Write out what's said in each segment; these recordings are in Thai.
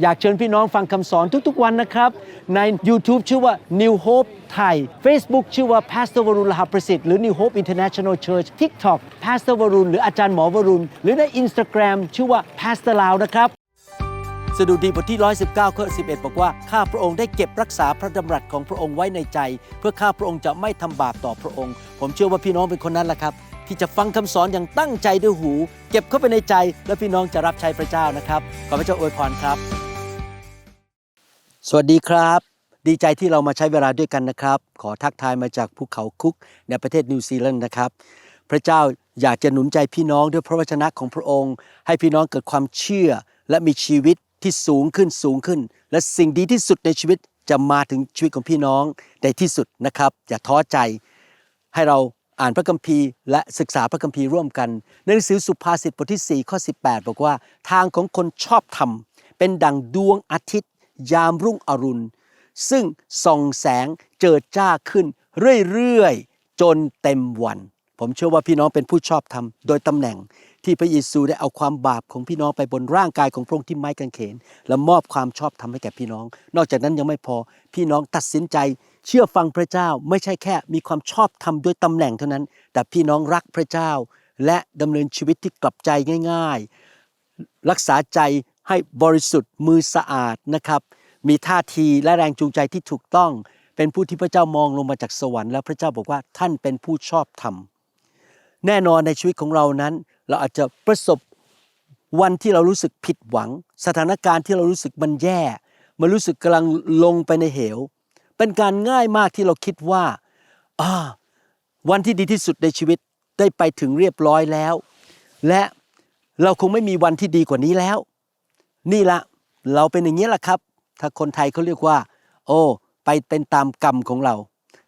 อยากเชิญพี่น้องฟังคำสอนทุกๆวันนะครับ ใน YouTube ชื่อว่า New Hope ไทย Facebook ชื่อว่า Pastor วรุณลหประสิทธิ์หรือ New Hope International Church TikTok Pastor วรุณหรืออาจารย์หมอวรุณ หรือใน Instagram ชื่อว่า Pastor ลาวนะครับสดุดีบทที่ 119 ข้อ 11 บอกว่า ข้าพระองค์ได้เก็บรักษาพระดำรัสของพระองค์ไว้ในใจ เพื่อข้าพระองค์จะไม่ทำบาปต่อพระองค์ ผมเชื่อว่าพี่น้องเป็นคนนั้นแหละครับ ที่จะฟังคำสอนอย่างตั้งใจด้วยหู เก็บเข้าไปในใจ และพี่น้องจะรับใช้พระเจ้านะครับ ขอพระเจ้าอวยพรครับ สวัสดีครับ ดีใจที่เรามาใช้เวลาด้วยกันนะครับ ขอทักทายมาจากภูเขาคุกในประเทศนิวซีแลนด์นะครับ พระเจ้าอยากจะหนุนใจพี่น้องด้วยพระวจนะของพระองค์ ให้พี่น้องเกิดความเชื่อ และมีชีวิตที่สูงขึ้นสูงขึ้น และสิ่งดีที่สุดในชีวิตจะมาถึงชีวิตของพี่น้องในที่สุดนะครับ อย่าท้อใจให้เราอ่านพระคัมภีร์และศึกษาพระคัมภีร์ร่วมกันในหนังสือสุภาษิตบทที่4ข้อ18 บอกว่า ทางของคนชอบธรรมเป็นดังดวงอาทิตย์ ยามรุ่งอรุณ ซึ่งส่องแสงเจิดจ้าขึ้นเรื่อยๆ จนเต็มวัน ผมเชื่อว่าพี่น้องเป็นผู้ชอบธรรมโดยตำแหน่งที่พระเยซูได้เอาความบาปของพี่น้องไปบนร่างกายของพระองค์ที่ไม้กางเขน และมอบความชอบธรรมให้แก่พี่น้อง นอกจากนั้นยังไม่พอพี่น้องตัดสินใจ เชื่อฟังพระเจ้าไม่ใช่แค่ มีความชอบธรรมด้วยตำแหน่งเท่านั้น แต่พี่น้องรักพระเจ้า และดำเนินชีวิตที่กลับใจง่าย ๆ รักษาใจ ให้บริสุทธิ์มือสะอาดนะครับ มีท่าทีและแรงจูงใจที่ถูกต้อง เป็นผู้ที่พระเจ้ามองลงมาจากสวรรค์แล้วพระเจ้าบอกว่าท่านเป็นผู้ชอบธรรม แน่นอนในชีวิตของเรานั้น เราอาจจะประสบวันที่เรารู้สึกผิดหวัง สถานการณ์ที่เรารู้สึกมันแย่มันรู้สึกกำลังลงไปในเหว เป็นการง่ายมากที่เราคิดว่าอ่าวันที่ดีที่สุดในชีวิตได้ไปถึงเรียบร้อยแล้ว และเราคงไม่มีวันที่ดีกว่านี้แล้ว นี่ละเราเป็นอย่างนี้แหละครับ ถ้าคนไทยเขาเรียกว่า โอ้ไปเป็นตามกรรมของเรา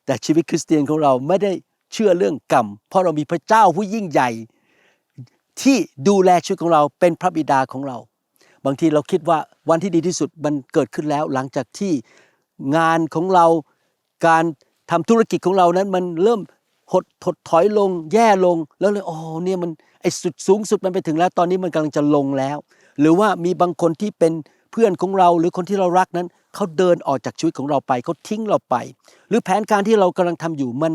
แต่ชีวิตคริสเตียนของเราไม่ได้เชื่อเรื่องกรรม เพราะเรามีพระเจ้าผู้ยิ่งใหญ่ ที่ดูแลชีวิตของเราเป็นพระบิดาของเรา บางทีเราคิดว่าวันที่ดีที่สุดมันเกิดขึ้นแล้ว หลังจากที่งานของเราการทำธุรกิจของเรานั้นมันเริ่มหดถดถอยลงแย่ลงแล้วเลยโอ๋อเนี่ยมันไอ้สุดสูงสุดมันไปถึงแล้ว ตอนนี้มันกำลังจะลงแล้ว หรือว่ามีบางคนที่เป็นเพื่อนของเราหรือคนที่เรารักนั้นเขาเดินออกจากชีวิตของเราไปเขาทิ้งเราไป หรือแผนการที่เรากำลังทำอยู่มัน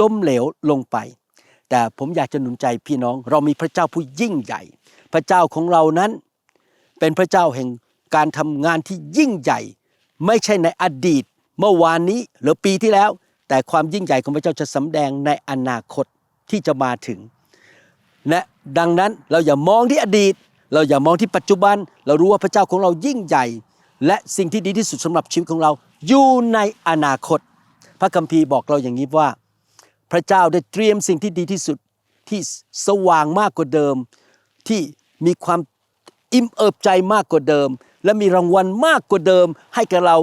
ล้มเหลวลงไป แต่ผมอยากจะหนุนใจพี่น้อง เรามีพระเจ้าผู้ยิ่งใหญ่ พระเจ้าของเรานั้น เป็นพระเจ้าแห่งการทำงานที่ยิ่งใหญ่ ไม่ใช่ในอดีต เมื่อวานนี้หรือปีที่แล้ว แต่ความยิ่งใหญ่ของพระเจ้าจะสำแดงในอนาคตที่จะมาถึงและดังนั้นเราอย่ามองที่อดีต เราอย่ามองที่ปัจจุบัน เรารู้ว่าพระเจ้าของเรายิ่งใหญ่ และสิ่งที่ดีที่สุดสำหรับชีวิตของเรา อยู่ในอนาคต พระคัมภีร์บอกเราอย่างนี้ว่า พระเจ้าได้เตรียมสิ่งที่ดีที่สุดที่สว่างมากกว่าเดิม ที่มีความอิ่มเอิบใจมากกว่าเดิม และมีรางวัลมากกว่าเดิม ให้กับเรา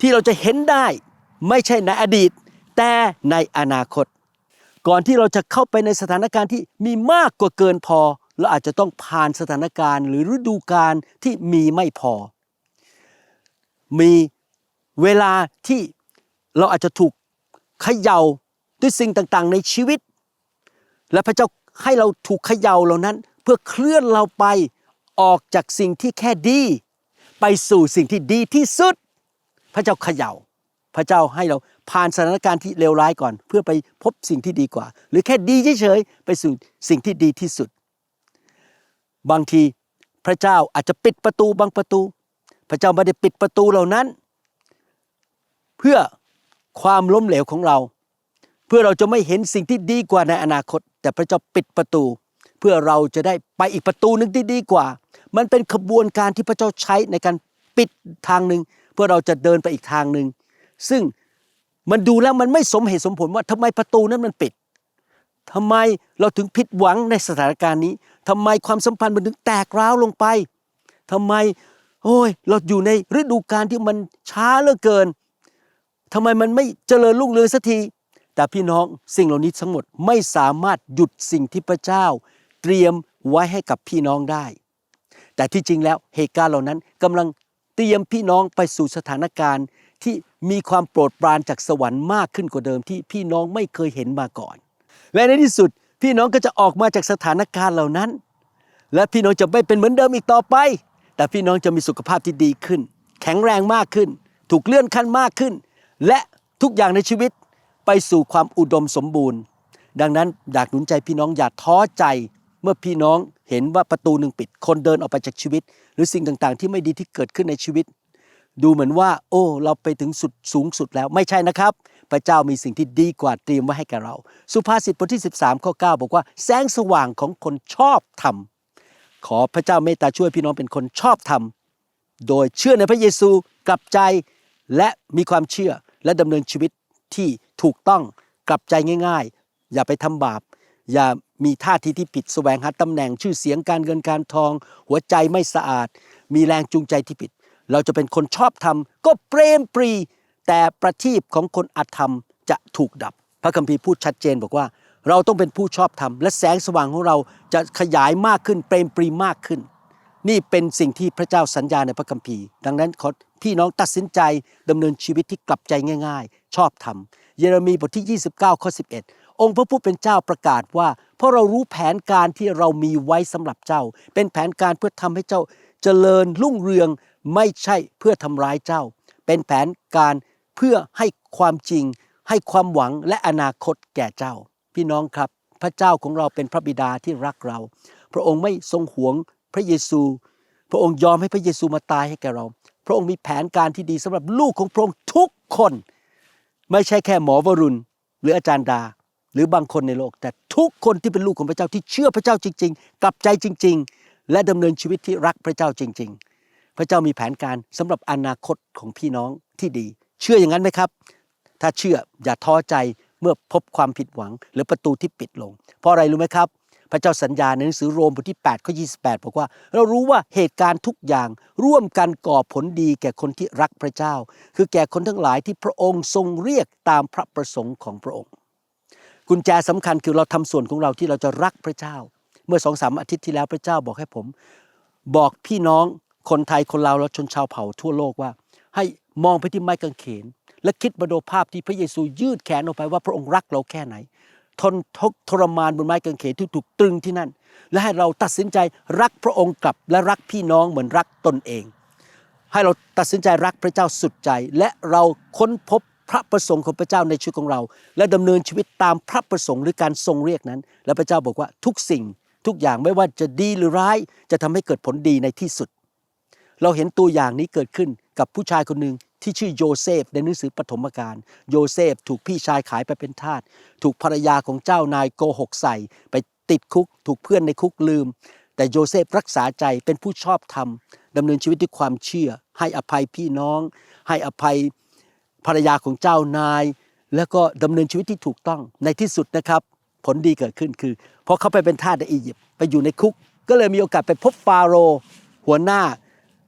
ที่เราจะเห็นได้ ไม่ใช่ในอดีต แต่ในอนาคต ก่อนที่เราจะเข้าไปในสถานการณ์ที่มีมากกว่าเกินพอ เราอาจจะต้องผ่านสถานการณ์หรือฤดูกาลที่มีไม่พอ มีเวลาที่เราอาจจะถูกเขย่าด้วยสิ่งต่างๆ ในชีวิต และพระเจ้าให้เราถูกเขย่าเหล่านั้น เพื่อเคลื่อนเราไปออกจากสิ่งที่แค่ดี ไปสู่สิ่งที่ดีที่สุด พระเจ้าเขย่า พระเจ้าให้เราผ่านสถานการณ์ที่เลวร้ายก่อน เพื่อไปพบสิ่งที่ดีกว่า หรือแค่ดีเฉยๆไปสู่สิ่งที่ดีที่สุด บางทีพระเจ้าอาจจะปิดประตูบางประตู พระเจ้าไม่ได้ปิดประตูเหล่านั้น เพื่อความล้มเหลวของเรา เพื่อเราจะไม่เห็นสิ่งที่ดีกว่าในอนาคต แต่พระเจ้าปิดประตู เพื่อเราจะได้ไปอีกประตูหนึ่งที่ดีกว่า มันเป็นขบวนการที่พระเจ้าใช้ในการปิดทางหนึ่งเพื่อเราจะเดินไปอีกทางหนึ่งซึ่งมันดูแล้วมันไม่สมเหตุสมผลว่าทำไมประตูนั้นมันปิดทำไมเราถึงผิดหวังในสถานการณ์นี้ ทำไมความสัมพันธ์มันถึงแตกร้าวลงไปทำไม โอ้ย เราอยู่ในฤดูกาลที่มันช้าเหลือเกินทำไมมันไม่เจริญรุ่งเรืองสักที แต่พี่น้องสิ่งเหล่านี้ทั้งหมดไม่สามารถหยุดสิ่งที่พระเจ้า เตรียมไว้ให้กับพี่น้องได้ แต่ที่จริงแล้วเหตุการณ์เหล่านั้นกำลังเตรียมพี่น้องไปสู่สถานการณ์ที่มีความโปรดปรานจากสวรรค์มากขึ้นกว่าเดิมที่พี่น้องไม่เคยเห็นมาก่อน และในที่สุด พี่น้องก็จะออกมาจากสถานการณ์เหล่านั้น และพี่น้องจะไม่เป็นเหมือนเดิมอีกต่อไป แต่พี่น้องจะมีสุขภาพที่ดีขึ้น แข็งแรงมากขึ้น ถูกเลื่อนขั้นมากขึ้น และทุกอย่างในชีวิตไปสู่ความอุดมสมบูรณ์ ดังนั้นอยากหนุนใจพี่น้องอย่าท้อใจ เมื่อพี่น้องเห็นว่าประตูหนึ่งปิด คนเดินออกไปจากชีวิต หรือสิ่งต่างๆ ที่ไม่ดีที่เกิดขึ้นในชีวิต ดูเหมือนว่า โอ้ เราไปถึงสุดสูงสุดแล้วไม่ใช่นะครับ พระเจ้ามีสิ่งที่ดีกว่าเตรียมไว้ให้แกเรา สุภาษิตบทที่ 13ข้อ9บอกว่า แสงสว่างของคนชอบธรรม ขอพระเจ้าเมตตาช่วยพี่น้องเป็นคนชอบธรรม โดยเชื่อในพระเยซูกลับใจและมีความเชื่อและดำเนินชีวิตที่ถูกต้องกลับใจง่าย ๆ อย่าไปทำบาป อย่ามีท่าทีที่ผิดแสวงหาตำแหน่งชื่อเสียงการเงินการทอง หัวใจไม่สะอาด มีแรงจูงใจที่ผิด เราจะเป็นคนชอบธรรมก็เปรมปรี แต่ประทีปของคนอธรรมจะถูกดับ พระคัมภีร์พูดชัดเจนบอกว่า เราต้องเป็นผู้ชอบธรรม และแสงสว่างของเราจะขยายมากขึ้นเปรมปรีมากขึ้น นี่เป็นสิ่งที่พระเจ้าสัญญาในพระคัมภีร์ ดังนั้นขอพี่น้องตัดสินใจดำเนินชีวิตที่กลับใจง่าย ๆ ชอบธรรม เยเรมีบทที่ 29ข้อ11 องค์พระผู้เป็นเจ้าประกาศว่า เพราะเรารู้แผนการที่เรามีไว้สำหรับเจ้า เป็นแผนการเพื่อทำให้เจ้าเจริญรุ่งเรืองไม่ใช่เพื่อทำร้ายเจ้า เป็นแผนการ เพื่อให้ความจริง ให้ความหวังและอนาคตแก่เจ้า พี่น้องครับ พระเจ้าของเราเป็นพระบิดาที่รักเรา พระองค์ไม่ทรงหวงพระเยซู พระองค์ยอมให้พระเยซูมาตายให้แก่เรา พระองค์มีแผนการที่ดีสำหรับลูกของพระองค์ทุกคน ไม่ใช่แค่หมอวรุณ หรืออาจารย์ดา หรือบางคนในโลก แต่ทุกคนที่เป็นลูกของพระเจ้าที่เชื่อพระเจ้าจริง ๆ กลับใจจริง ๆ และดำเนินชีวิตที่รักพระเจ้าจริง ๆ พระเจ้ามีแผนการสำหรับอนาคตของพี่น้องที่ดี เชื่ออย่างนั้นไหมครับ ถ้าเชื่ออย่าท้อใจเมื่อพบความผิดหวัง หรือประตูที่ปิดลง เพราะอะไรรู้ไหมครับ พระเจ้าสัญญาในหนังสือโรมบทที่8ข้อ28 บอกว่า เรารู้ว่าเหตุการณ์ทุกอย่างร่วมกันก่อผลดีแก่คนที่รักพระเจ้า คือแก่คนทั้งหลายที่พระองค์ทรงเรียกตามพระประสงค์ของพระองค์ กุญแจสำคัญคือเราทำส่วนของเราที่เราจะรักพระเจ้า เมื่อสองสามอาทิตย์ที่แล้วพระเจ้าบอกให้ผม บอกพี่น้องคนไทยคนลาวและชนชาวเผ่าทั่วโลกว่า ให้ มองไปที่ไม้กางเขน และคิดมาดูภาพที่พระเยซูยืดแขนออกไปว่าพระองค์รักเราแค่ไหน ทนทุกทรมานบนไม้กางเขนที่ถูกตรึงที่นั่น และให้เราตัดสินใจรักพระองค์กลับและรักพี่น้องเหมือนรักตนเอง ให้เราตัดสินใจรักพระเจ้าสุดใจ และเราค้นพบพระประสงค์ของพระเจ้าในชีวิตของเรา และดำเนินชีวิตตามพระประสงค์หรือการทรงเรียกนั้น และพระเจ้าบอกว่าทุกสิ่งทุกอย่างไม่ว่าจะดีหรือร้าย จะทำให้เกิดผลดีในที่สุด เราเห็นตัวอย่างนี้เกิดขึ้นกับผู้ชายคนหนึ่ง ที่ชื่อโยเซฟในหนังสือปฐมกาลโยเซฟถูกพี่ชายขายไปเป็นทาสถูกภรรยาของเจ้านายโกหกใส่ ไปติดคุก ถูกเพื่อนในคุกลืม แต่โยเซฟรักษาใจเป็นผู้ชอบธรรมดำเนินชีวิตด้วยความเชื่อ ให้อภัยพี่น้อง ให้อภัยภรรยาของเจ้านาย แล้วก็ดำเนินชีวิตที่ถูกต้องในที่สุดนะครับ ผลดีเกิดขึ้นคือพอเขาไปเป็นทาสในอียิปต์ไปอยู่ในคุก ก็เลยมีโอกาสไปพบฟาโรห์หัวหน้า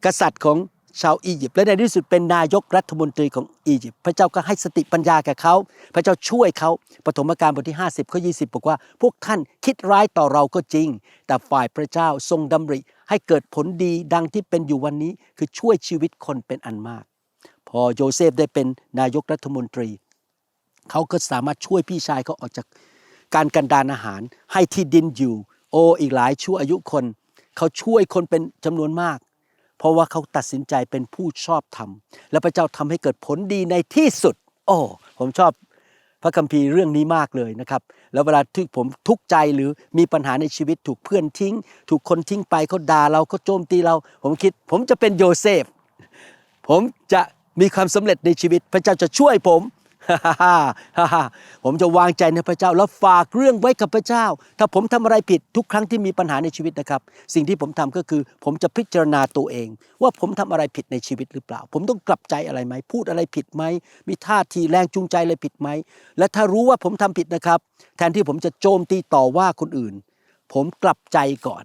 กษัตริย์ของ ชาวอียิปต์และในที่สุดเป็นนายกรัฐมนตรีของอียิปต์พระเจ้าก็ให้สติปัญญาแก่เขา พระเจ้าช่วยเขาปฐมกาลบทที่ 50 ข้อ 20 บอกว่า พวกท่านคิดร้ายต่อเราก็จริง แต่ฝ่ายพระเจ้าทรงดำริ ให้เกิดผลดีดังที่เป็นอยู่วันนี้คือช่วยชีวิตคนเป็นอันมาก พอโยเซฟได้เป็นนายกรัฐมนตรี เขาก็สามารถช่วยพี่ชายเขาออกจากการกันดานอาหารให้ที่ดินอยู่ โออีกหลายชั่วอายุคน เขาช่วยคนเป็นจำนวนมาก เพราะว่าเขาตัดสินใจเป็นผู้ชอบธรรม และพระเจ้าทำให้เกิดผลดีในที่สุด โอ้ผมชอบพระคัมภีร์เรื่องนี้มากเลยนะครับ แล้วเวลาที่ผมทุกข์ใจหรือมีปัญหาในชีวิตถูกเพื่อนทิ้ง ถูกคนทิ้งไปเขาด่าเราเขาโจมตีเรา ผมคิด ผมจะเป็นโยเซฟ ผมจะมีความสำเร็จในชีวิต พระเจ้าจะช่วยผม ผมจะวางใจในพระเจ้า แล้วฝากเรื่องไว้กับพระเจ้า ถ้าผมทำอะไรผิดทุกครั้งที่มีปัญหาในชีวิตนะครับ สิ่งที่ผมทำก็คือ ผมจะพิจารณาตัวเอง ว่าผมทำอะไรผิดในชีวิตหรือเปล่า ผมต้องกลับใจอะไรไหม พูดอะไรผิดไหม มีท่าทีแรงจูงใจอะไรผิดไหม และถ้ารู้ว่าผมทำผิดนะครับ แทนที่ผมจะโจมตีต่อว่าคนอื่น ผมกลับใจก่อน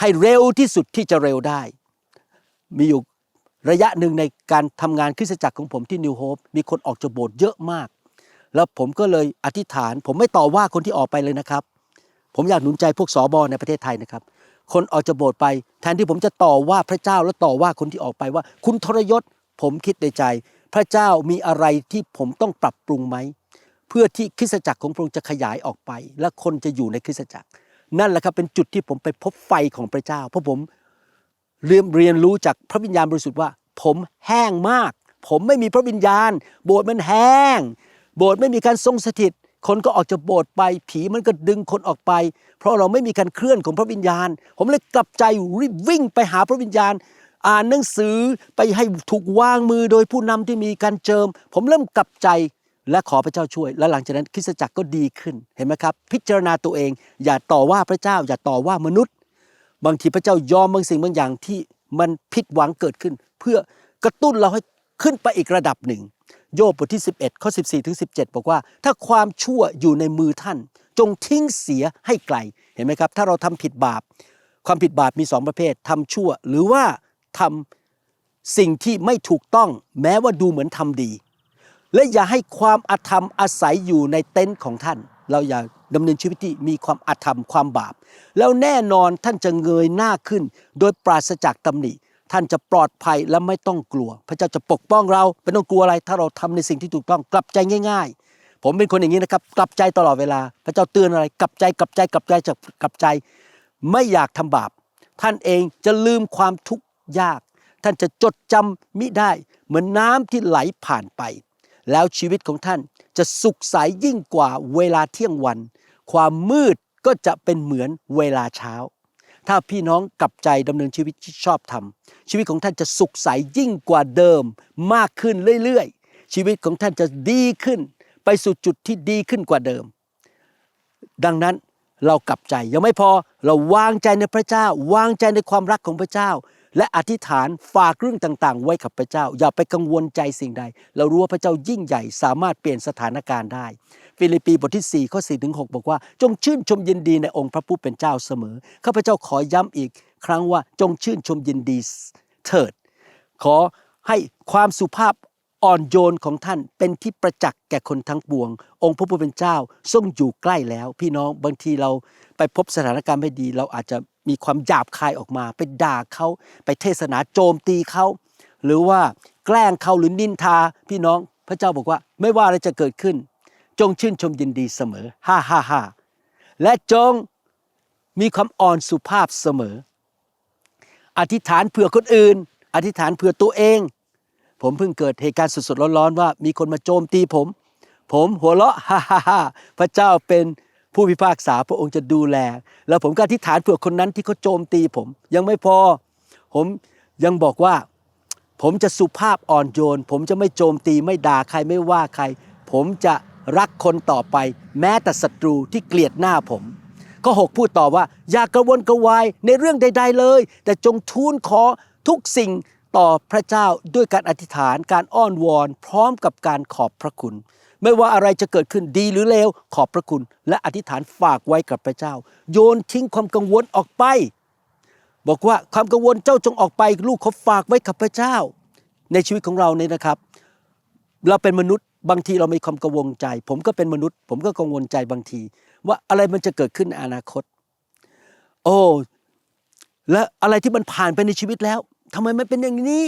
ให้เร็วที่สุดที่จะเร็วได้ มีอยู่ ระยะหนึ่งในการทำงานคริสตจักรของผมที่นิวโฮปมีคนออกจากโบสถ์เยอะมาก แล้วผมก็เลยอธิษฐาน ผมไม่ต่อว่าคนที่ออกไปเลยนะครับ ผมอยากหนุนใจพวกสอบอในประเทศไทยนะครับ คนออกจากโบสถ์ไป แทนที่ผมจะต่อว่าพระเจ้าแล้วต่อว่าคนที่ออกไปว่า คุณทรยศผมคิดในใจ พระเจ้ามีอะไรที่ผมต้องปรับปรุงไหมเพื่อที่คริสตจักรของพระองค์จะขยายออกไป และคนจะอยู่ในคริสตจักร นั่นแหละครับเป็นจุดที่ผมไปพบไฟของพระเจ้าเพราะผม เรียนเรียนรู้จากพระวิญญาณบริสุทธิ์ว่า ผมแห้งมาก ผมไม่มีพระวิญญาณ โบสถ์มันแห้ง โบสถ์ไม่มีการทรงสถิต คนก็ออกจากโบสถ์ไป ผีมันก็ดึงคนออกไป เพราะเราไม่มีการเคลื่อนของพระวิญญาณ ผมเลยกลับใจรีบวิ่งไปหาพระวิญญาณ อ่านหนังสือไปให้ถูกวางมือโดยผู้นำที่มีการเจิม ผมเริ่มกลับใจและขอพระเจ้าช่วย และหลังจากนั้นคริสตจักรก็ดีขึ้น เห็นไหมครับ พิจารณาตัวเอง อย่าต่อว่าพระเจ้า อย่าต่อว่ามนุษย์ บางทีพระเจ้ายอมบางสิ่งบางอย่างที่มันผิดหวังเกิดขึ้น เพื่อกระตุ้นเราให้ขึ้นไปอีกระดับหนึ่ง โยบบทที่ 11ข้อ14ถึง17 บอกว่า ถ้าความชั่วอยู่ในมือท่าน จงทิ้งเสียให้ไกลเห็นไหมครับ ถ้าเราทำผิดบาป ความผิดบาปมีสองประเภททำชั่ว หรือว่าทำสิ่งที่ไม่ถูกต้องแม้ว่าดูเหมือนทำดี และอย่าให้ความอาธรรมอาศัยอยู่ในเต็นท์ของท่าน เราอย่า ดำเนินชีวิตที่มีความอาธรรมความบาป แล้วแน่นอนท่านจะเงยหน้าขึ้น โดยปราศจากตำหนิ ท่านจะปลอดภัยและไม่ต้องกลัว พระเจ้าจะปกป้องเราไม่ต้องกลัวอะไร ถ้าเราทำในสิ่งที่ถูกต้องกลับใจง่าย ๆ ผมเป็นคนอย่างนี้นะครับ กลับใจตลอดเวลา พระเจ้าเตือนอะไร กลับใจกลับใจกลับใจจะกลับใจ ไม่อยากทำบาป ท่านเองจะลืมความทุกข์ยาก ท่านจะจดจำมิได้ เหมือนน้ำที่ไหลผ่านไปแล้วชีวิตของท่านจะสุขใสยยิ่งกว่าเวลาเที่ยงวัน ความมืดก็จะเป็นเหมือนเวลาเช้า ถ้าพี่น้องกลับใจดำเนินชีวิตที่ชอบทำชีวิตของท่านจะสุขใสยยิ่งกว่าเดิมมากขึ้นเรื่อยๆ ชีวิตของท่านจะดีขึ้น ไปสู่จุดที่ดีขึ้นกว่าเดิม ดังนั้นเรากลับใจยังไม่พอเราวางใจในพระเจ้า วางใจในความรักของพระเจ้า และอธิษฐานฝากเรื่องต่างๆ ไว้กับพระเจ้า อย่าไปกังวลใจสิ่งใด เรารู้ว่าพระเจ้ายิ่งใหญ่สามารถเปลี่ยนสถานการณ์ได้ ฟิลิปปีบทที่4ข้อ4ถึง6บอกว่า จงชื่นชมยินดีในองค์พระผู้เป็นเจ้าเสมอข้าพเจ้าขอย้ำอีก ครั้งว่าจงชื่นชมยินดีเถิด ขอให้ความสุภาพ อ่อนโยนของท่านเป็นที่ประจักษ์แก่คนทั้งปวง องค์พระผู้เป็นเจ้าทรงอยู่ใกล้แล้ว พี่น้องบางทีเราไปพบสถานการณ์ไม่ดี เราอาจจะมีความหยาบคายออกมาไปด่าเขาไปเทศนาโจมตีเขาหรือว่าแกล้งเขาหรือนินทา พี่น้องพระเจ้าบอกว่า ไม่ว่าอะไรจะเกิดขึ้น จงชื่นชมยินดีเสมอฮ่าฮ่าฮ่าและจงมีความอ่อนสุภาพเสมอ อธิษฐานเผื่อคนอื่น อธิษฐานเผื่อตัวเอง ผมเพิ่งเกิดเหตุการณ์สดๆร้อนๆว่ามีคนมาโจมตีผม ผมหัวเราะฮ่าฮ่าฮ่าพระเจ้าเป็นผู้พิพากษาพระองค์จะดูแล แล้วผมก็อธิษฐานเผื่อคนนั้นที่เขาโจมตีผม ยังไม่พอ ผมยังบอกว่า ผมจะสุภาพอ่อนโยน ผมจะไม่โจมตีไม่ด่าใครไม่ว่าใคร ผมจะรักคนต่อไป แม้แต่ศัตรูที่เกลียดหน้าผมข้อ6พูดต่อว่า อย่ากระวนกระวายในเรื่องใด ๆเลย แต่จงทูลขอทุกสิ่ง ต่อพระเจ้าด้วยการอธิษฐานการอ้อนวอน พร้อมกับการขอบพระคุณ ไม่ว่าอะไรจะเกิดขึ้นดีหรือเลวขอบพระคุณ และอธิษฐานฝากไว้กับพระเจ้า โยนทิ้งความกังวลออกไป บอกว่าความกังวลเจ้าจงออกไป ลูกเขาฝากไว้กับพระเจ้า ในชีวิตของเราเนี่ยนะครับ เราเป็นมนุษย์บางทีเรามีความกังวลใจ ผมก็เป็นมนุษย์ ผมก็กังวลใจบางที ว่าอะไรมันจะเกิดขึ้นในอนาคต โอ้และอะไรที่มันผ่านไปในชีวิตแล้ว ทำไมมันเป็นอย่างนี้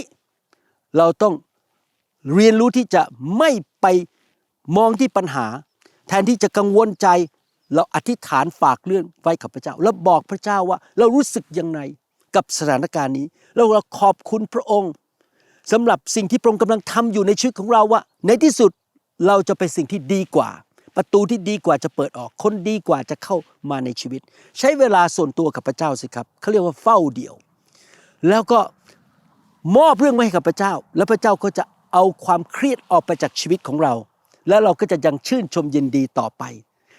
เราต้องเรียนรู้ที่จะไม่ไปมองที่ปัญหา แทนที่จะกังวลใจ เราอธิษฐานฝากเรื่องไว้กับพระเจ้า แล้วบอกพระเจ้าว่าเรารู้สึกยังไงกับสถานการณ์นี้ แล้วเราขอบคุณพระองค์สำหรับสิ่งที่พระองค์กำลังทำอยู่ในชีวิตของเราว่า ในที่สุดเราจะเป็นสิ่งที่ดีกว่า ประตูที่ดีกว่าจะเปิดออก คนดีกว่าจะเข้ามาในชีวิต ใช้เวลาส่วนตัวกับพระเจ้าสิครับเขาเรียกว่าเฝ้าเดี่ยว แล้วก็ มอบเรื่องไว้ให้กับพระเจ้า แล้วพระเจ้าก็จะเอาความเครียดออกไปจากชีวิตของเรา แล้วเราก็จะยังชื่นชมยินดีต่อไป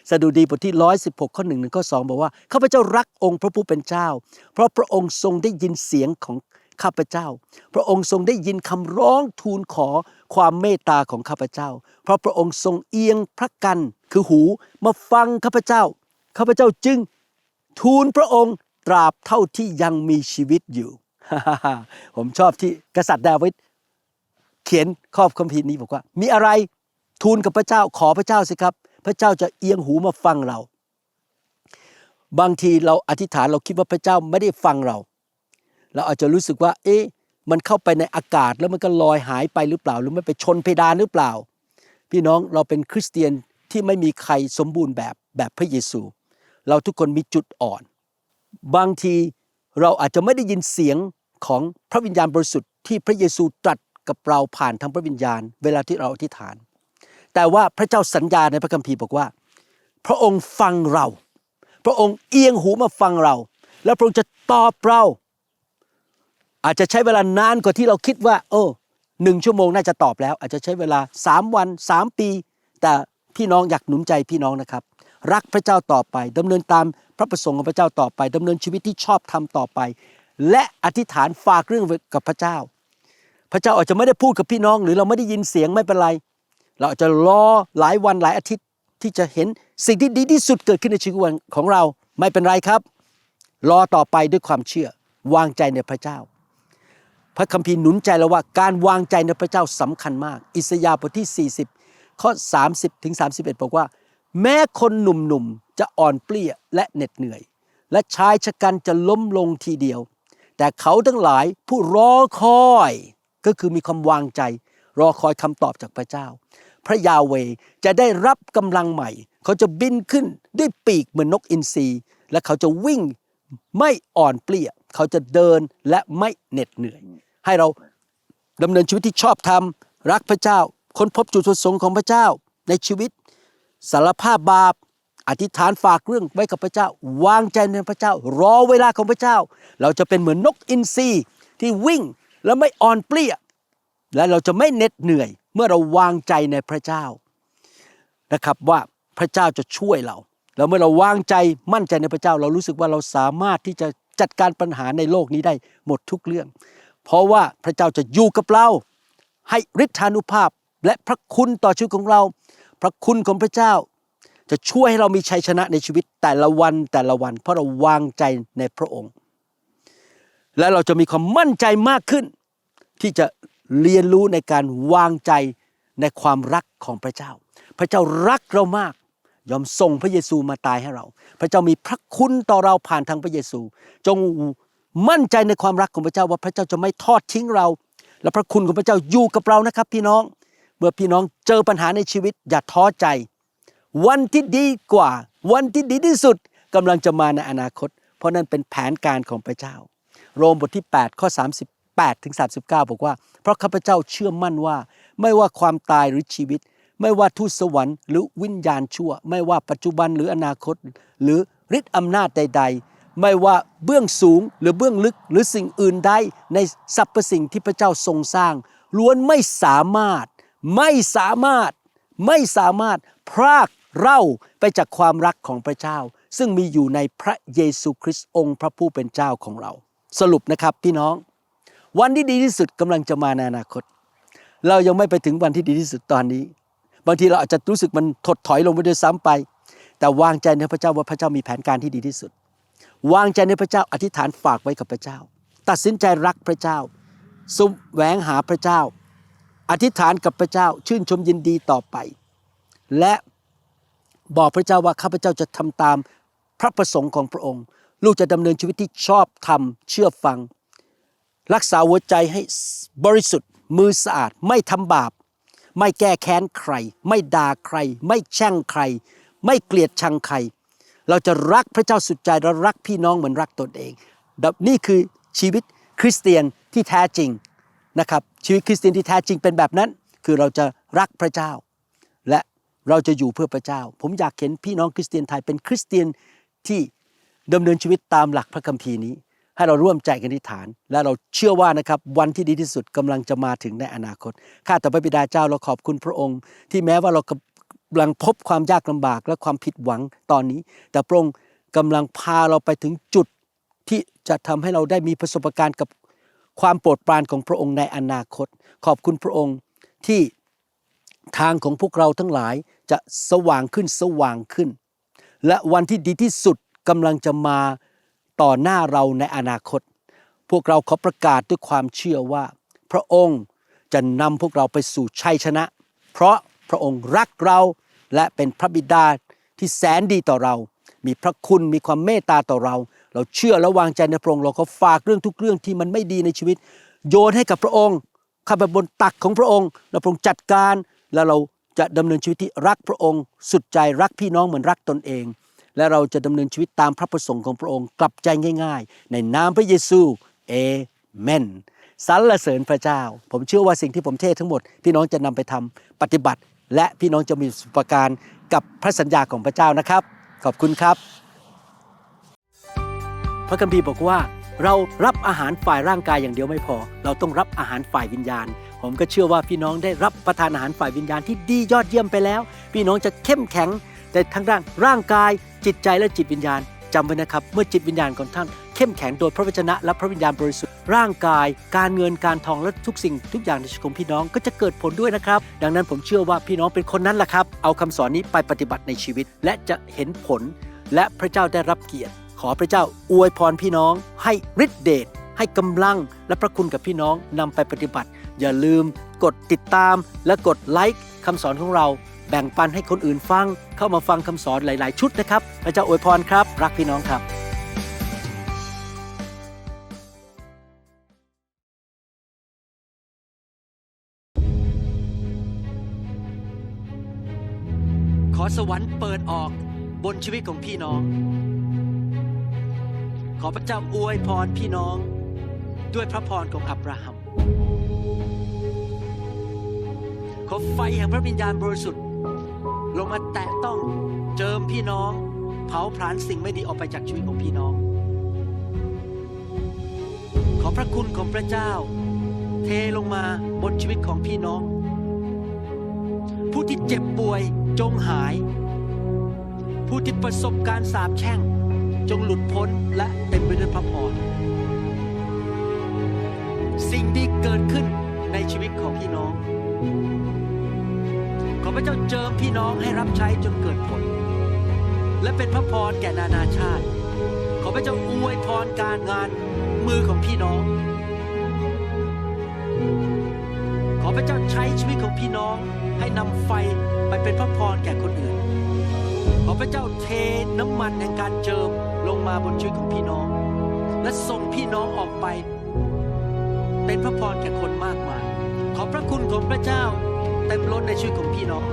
สดุดีบทที่ 116 ข้อหนึ่งถึงข้อสองบอกว่าข้าพเจ้ารักองค์พระผู้เป็นเจ้า เพราะพระองค์ทรงได้ยินเสียงของข้าพเจ้า พระองค์ทรงได้ยินคำร้องทูลขอความเมตตาของข้าพเจ้า เพราะพระองค์ทรงเอียงพระกันคือหูมาฟังข้าพเจ้า ข้าพเจ้าจึงทูลพระองค์ตราบเท่าที่ยังมีชีวิตอยู่ ผมชอบที่กษัตริย์ดาวิดเขียนข้อคัมภีร์นี้บอกว่า มีอะไรทูลกับพระเจ้าขอพระเจ้าสิครับ พระเจ้าจะเอียงหูมาฟังเรา บางทีเราอธิษฐานเราคิดว่าพระเจ้าไม่ได้ฟังเรา เราอาจจะรู้สึกว่า เอ๊ะมันเข้าไปในอากาศแล้วมันก็ลอยหายไปหรือเปล่า หรือมันไปชนเพดานหรือเปล่า พี่น้องเราเป็นคริสเตียนที่ไม่มีใครสมบูรณ์แบบแบบพระเยซู เราทุกคนมีจุดอ่อน บางทีเราอาจจะไม่ได้ยินเสียง ของพระวิญญาณบริสุทธิ์ที่พระเยซูตรัสกับเราผ่านทางพระวิญญาณ เวลาที่เราอธิษฐาน แต่ว่าพระเจ้าสัญญาในพระคัมภีร์บอกว่า พระองค์ฟังเรา พระองค์เอียงหูมาฟังเรา แล้วพระองค์จะตอบเรา อาจจะใช้เวลานานกว่าที่เราคิดว่าเออหนึ่งชั่วโมงน่าจะตอบแล้ว อาจจะใช้เวลาสามวันสามปี แต่พี่น้องอยากหนุนใจพี่น้องนะครับ รักพระเจ้าต่อไปดำเนินตามพระประสงค์ของพระเจ้าต่อไปดำเนินชีวิตที่ชอบทำต่อไป และอธิษฐานฝากเรื่องกับพระเจ้า พระเจ้าอาจจะไม่ได้พูดกับพี่น้องหรือเราไม่ได้ยินเสียงไม่เป็นไร เราอาจจะรอหลายวันหลายอาทิตย์ที่จะเห็นสิ่งที่ดีที่สุดเกิดขึ้นในชีวิตของเราไม่เป็นไรครับ รอต่อไปด้วยความเชื่อวางใจในพระเจ้า พระคัมภีร์หนุนใจเราว่าการวางใจในพระเจ้าสำคัญมาก อิสยาห์บทที่ 40 ข้อ 30ถึง31 บอกว่า แม้คนหนุ่มๆจะอ่อนเปลี้ยและเหน็ดเหนื่อย และชายชะกันจะล้มลงทีเดียว แต่เขาทั้งหลายผู้รอคอย ก็คือมีความวางใจ รอคอยคำตอบจากพระเจ้า พระยาเวจะได้รับกำลังใหม่ เขาจะบินขึ้นด้วยปีกเหมือนนกอินทรีและเขาจะวิ่งไม่อ่อนเปลี้ยเขาจะเดินและไม่เหน็ดเหนื่อย ให้เราดำเนินชีวิตที่ชอบธรรม รักพระเจ้า ค้นพบจุดประสงค์ของพระเจ้า ในชีวิต สารภาพบาป อธิษฐานฝากเรื่องไว้กับพระเจ้า วางใจในพระเจ้า รอเวลาของพระเจ้า เราจะเป็นเหมือนนกอินทรีที่วิ่งและไม่อ่อนเปลี้ย และเราจะไม่เหน็ดเหนื่อย เมื่อเราวางใจในพระเจ้านะครับว่าพระเจ้าจะช่วยเรา แล้วเมื่อเราวางใจมั่นใจในพระเจ้า เรารู้สึกว่าเราสามารถที่จะจัดการปัญหาในโลกนี้ได้หมดทุกเรื่อง เพราะว่าพระเจ้าจะอยู่กับเรา ให้ฤทธานุภาพและพระคุณต่อชีวิตของเรา พระคุณของพระเจ้า จะช่วยให้เรามีชัยชนะในชีวิตแต่ละวันแต่ละวัน เพราะเราวางใจในพระองค์ และเราจะมีความมั่นใจมากขึ้น ที่จะเรียนรู้ในการวางใจในความรักของพระเจ้า พระเจ้ารักเรามาก ยอมส่งพระเยซูมาตายให้เรา พระเจ้ามีพระคุณต่อเราผ่านทางพระเยซู จงมั่นใจในความรักของพระเจ้าว่าพระเจ้าจะไม่ทอดทิ้งเรา และพระคุณของพระเจ้าอยู่กับเรานะครับ พี่น้อง เมื่อพี่น้องเจอปัญหาในชีวิตอย่าท้อใจ วันที่ดีกว่า วันที่ดีที่สุดกำลังจะมาในอนาคต เพราะนั่นเป็นแผนการของพระเจ้า โรมบทที่ 8 ข้อ 38ถึง39 บอกว่า เพราะข้าพเจ้าเชื่อมั่นว่า ไม่ว่าความตายหรือชีวิต ไม่ว่าทูตสวรรค์หรือวิญญาณชั่ว ไม่ว่าปัจจุบันหรืออนาคต หรือฤทธิ์อำนาจใด ๆ ไม่ว่าเบื้องสูงหรือเบื้องลึกหรือสิ่งอื่นใดในสรรพสิ่งที่พระเจ้าทรงสร้าง ล้วนไม่สามารถ ไม่สามารถไม่สามารถพราก เราไปจากความรักของพระเจ้า ซึ่งมีอยู่ในพระเยซูคริสต์องค์พระผู้เป็นเจ้าของเรา สรุปนะครับพี่น้อง วันที่ดีที่สุดกำลังจะมาในอนาคต เรายังไม่ไปถึงวันที่ดีที่สุดตอนนี้ บางทีเราอาจจะรู้สึกมันถดถอยลงไปด้วยซ้ำไป แต่วางใจในพระเจ้าว่าพระเจ้ามีแผนการที่ดีที่สุด วางใจในพระเจ้าอธิษฐานฝากไว้กับพระเจ้า ตัดสินใจรักพระเจ้าสุมแหวงหาพระเจ้า อธิษฐานกับพระเจ้าชื่นชมยินดีต่อไป และ บอกพระเจ้าว่าข้าพเจ้าจะทำตามพระประสงค์ของพระองค์ ลูกจะดำเนินชีวิตที่ชอบธรรมเชื่อฟัง รักษาหัวใจให้บริสุทธิ์ มือสะอาดไม่ทำบาป ไม่แก้แค้นใคร ไม่ด่าใคร ไม่แช่งใคร ไม่เกลียดชังใคร เราจะรักพระเจ้าสุดใจและรักพี่น้องเหมือนรักตนเองนี่คือชีวิตคริสเตียนที่แท้จริงนะครับชีวิตคริสเตียนที่แท้จริงเป็นแบบนั้น คือเราจะรักพระเจ้า เราจะอยู่เพื่อพระเจ้า ผมอยากเห็นพี่น้องคริสเตียนไทยเป็นคริสเตียนที่ดำเนินชีวิตตามหลักพระคัมภีร์นี้ ให้เราร่วมใจกันอธิษฐาน และเราเชื่อว่านะครับวันที่ดีที่สุดกำลังจะมาถึงในอนาคต ข้าแต่พระบิดาเจ้าเราขอบคุณพระองค์ ที่แม้ว่าเรากำลังพบความยากลำบากและความผิดหวังตอนนี้ แต่พระองค์กำลังพาเราไปถึงจุดที่จะทำให้เราได้มีประสบการณ์กับความโปรดปรานของพระองค์ในอนาคต ขอบคุณพระองค์ที่ ทางของพวกเราทั้งหลายจะสว่างขึ้นสว่างขึ้น และวันที่ดีที่สุดกำลังจะมาต่อหน้าเราในอนาคต พวกเราขอประกาศด้วยความเชื่อว่า พระองค์จะนำพวกเราไปสู่ชัยชนะ เพราะพระองค์รักเราและเป็นพระบิดาที่แสนดีต่อเรา มีพระคุณมีความเมตตาต่อเรา เราเชื่อและวางใจในพระองค์เราก็ฝากเรื่องทุกเรื่องที่มันไม่ดีในชีวิต โยนให้กับพระองค์ข้าไปบนตักของพระองค์แล้วพระองค์จัดการ แล้วเราจะดำเนินชีวิตที่รักพระองค์ สุดใจรักพี่น้องเหมือนรักตนเอง และเราจะดำเนินชีวิตตามพระประสงค์ของพระองค์กลับใจง่าย ๆ ในนามพระเยซูเอเมนสรรเสริญพระเจ้า ผมเชื่อว่าสิ่งที่ผมเทศทั้งหมด พี่น้องจะนำไปทำปฏิบัติ และพี่น้องจะมีสุปการกับพระสัญญาของพระเจ้านะครับ ขอบคุณครับ พระคัมภีร์บอกว่า เรารับอาหารฝ่ายร่างกายอย่างเดียวไม่พอ เราต้องรับอาหารฝ่ายวิญญาณ ผมก็เชื่อว่าพี่น้องได้รับประทานอาหารฝ่ายวิญญาณที่ดียอดเยี่ยมไปแล้ว พี่น้องจะเข้มแข็งในทั้งด้านร่างกาย จิตใจและจิตวิญญาณจำไว้นะครับ เมื่อจิตวิญญาณของท่านเข้มแข็งโดยพระวจนะและพระวิญญาณบริสุทธิ์ร่างกาย การเงินการทองและทุกสิ่งทุกอย่างในชีวิตของพี่น้องก็จะเกิดผลด้วยนะครับ ดังนั้นผมเชื่อว่าพี่น้องเป็นคนนั้นแหละครับ เอาคำสอนนี้ไปปฏิบัติในชีวิต และจะเห็นผล และพระเจ้าได้รับเกียรติ ขอพระเจ้าอวยพรพี่น้อง ให้ฤทธิเดชให้กำลังและพระคุณกับพี่น้องนำไปปฏิบัติ อย่าลืมกดติดตามและกดไลค์คำสอนของเรา แบ่งปันให้คนอื่นฟัง เข้ามาฟังคำสอนหลาย ๆ ชุดนะครับพระเจ้าอวยพรครับ รักพี่น้องครับขอสวรรค์เปิดออกบนชีวิตของพี่น้อง ขอพระเจ้าอวยพรพี่น้อง ด้วยพระพรของอับราฮัม ขอไฟแห่งพระวิญญาณบริสุทธิ์ ลงมาแตะต้องเจิมพี่น้อง เผาผลาญสิ่งไม่ดีออกไปจากชีวิตของพี่น้อง ขอพระคุณของพระเจ้า เทลงมาบนชีวิตของพี่น้อง ผู้ที่เจ็บป่วยจงหาย ผู้ที่ประสบการสาปแช่ง จงหลุดพ้นและเต็มไปด้วยพระพรสิ่งดีเกิดขึ้นในชีวิตของพี่น้อง พระเจ้าเจิมพี่น้องให้รับใช้จนเกิดผล และเป็นพระพรแก่นานาชาติ ขอพระเจ้าอวยพรการงานมือของพี่น้อง ขอพระเจ้าใช้ชีวิตของพี่น้องให้นำไฟไปเป็นพระพรแก่คนอื่น ขอพระเจ้าเทน้ำมันแห่งการเจิมลงมาบนชีวิตของพี่น้อง และส่งพี่น้องออกไป เป็นพระพรแก่คนมากมาย ขอพระคุณของพระเจ้า เต็มล้นในชีวิตของพี่น้อง